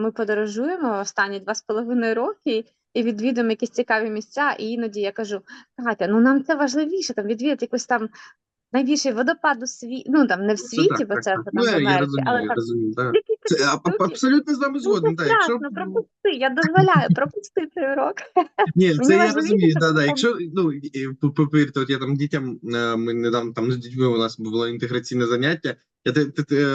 Ми подорожуємо останні два з половиною роки і відвідуємо якісь цікаві місця. І іноді я кажу: Катя, ну нам це важливіше там відвідати якийсь там найбільший водопад у світі. Ну там не в світі, так, бо так, це так. там Ну, я, розумію, але я там розумію, так. Це а, абсолютно з вами Ну, згоден. Так, якщо пропусти. Я дозволяю, пропусти цей урок. Ні, це я розумію. Да, да. Якщо ну повірте, от я там дітям е, ми недавно там з дітьми у нас було інтеграційне заняття. Я те,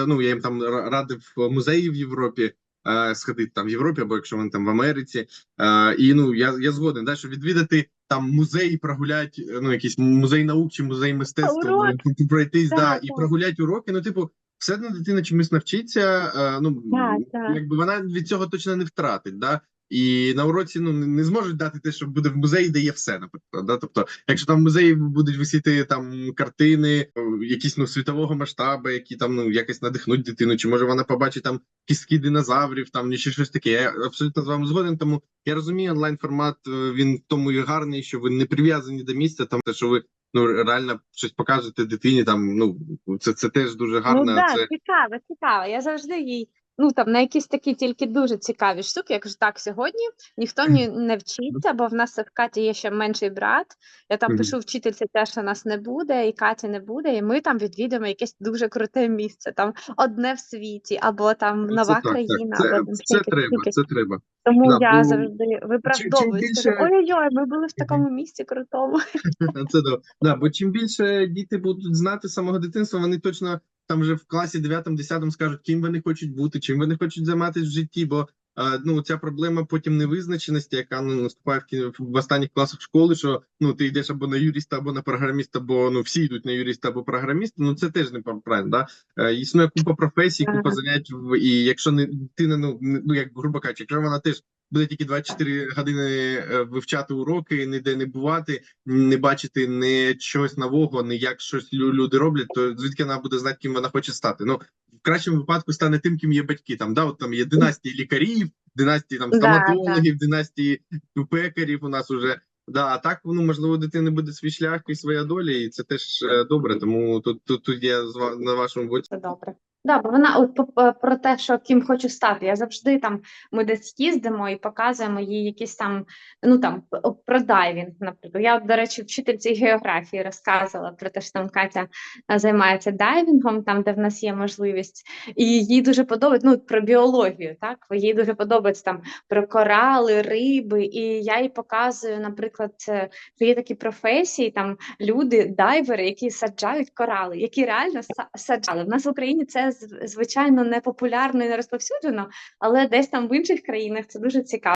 ну я їм там радив музеї в Європі. Е, Сходити там в Європі, або якщо вони там в Америці, Е, і ну я я згоден, да, що відвідати там музей, прогулять, е, ну якийсь музей наук чи музей мистецтва, ну, пройтись, да, Так, і так. прогулять уроки. Ну, типу, все одно дитина чомусь навчиться. Ну Так, так. якби вона від цього точно не втратить. Да? І на уроці ну не зможуть дати те, що буде в музеї, де є все, наприклад. Да? Тобто, якщо там в музеї будуть висіти там картини, якісь ну світового масштабу, які там ну якось надихнуть дитину, чи може вона побачить там кістки динозаврів, там чи щось таке. Я абсолютно з вами згоден. Тому я розумію, онлайн формат він в тому і гарний, що ви не прив'язані до місця, там те, що ви ну реально щось покажете дитині. Там ну це це теж дуже гарно. Ну да, це цікаво, цікаво. Я завжди їй. Ну там на якісь такі тільки дуже цікаві штуки. Я кажу, так, сьогодні ніхто ні, не вчиться, бо в нас в Каті є ще менший брат. Я там пишу вчительці те, що нас не буде, і Каті не буде, і ми там відвідуємо якесь дуже круте місце, там одне в світі, або там це нова так, так. країна, Це, або там це треба, це треба. Тому Да, я бо завжди виправдовуюсь. більше- ой-ой-ой, ми були в такому місці крутому. Це да. Да, бо чим більше діти будуть знати з самого дитинства, вони точно там вже в класі 9-10 скажуть, ким вони хочуть бути, чим вони хочуть займатися в житті. Бо е, ну ця проблема потім невизначеності, яка ну наступає в в останніх класах школи, що ну ти йдеш або на юриста, або на програміста, бо ну всі йдуть на юриста або програміста. Ну це теж не правильно. Да? Е, існує купа професій, купа занять, і якщо не дитина, ну не- ну як грубо кажучи, якщо вона теж буде тільки 24 години е, вивчати уроки, ніде не бувати, не бачити не чогось нового, не як щось лю- люди роблять, то звідки вона буде знати, ким вона хоче стати. Ну в кращому випадку стане тим, ким є батьки. Там да, от там є династії лікарів, династії там Да, стоматологів, династії пекарів. У нас уже да. А так ну можливо, дитини буде свій шлях і своя доля, і це теж е, добре. Тому тут тут, тут я на вашому боці. Це добре. Да, бо вона от по- про те, що ким хочу стати. Я завжди там ми десь їздимо і показуємо їй якісь там, ну там про дайвінг, наприклад. Я, до речі, вчительці географії розказувала про те, що там Катя е, займається дайвінгом, там де в нас є можливість, і їй дуже подобається ну про біологію, так їй дуже подобається там про корали, риби. І я їй показую, наприклад, е, що є такі професії, там люди, дайвери, які саджають корали, які реально саджали. В нас в Україні це звичайно не популярно і не розповсюджено, але десь там в інших країнах це дуже цікаво.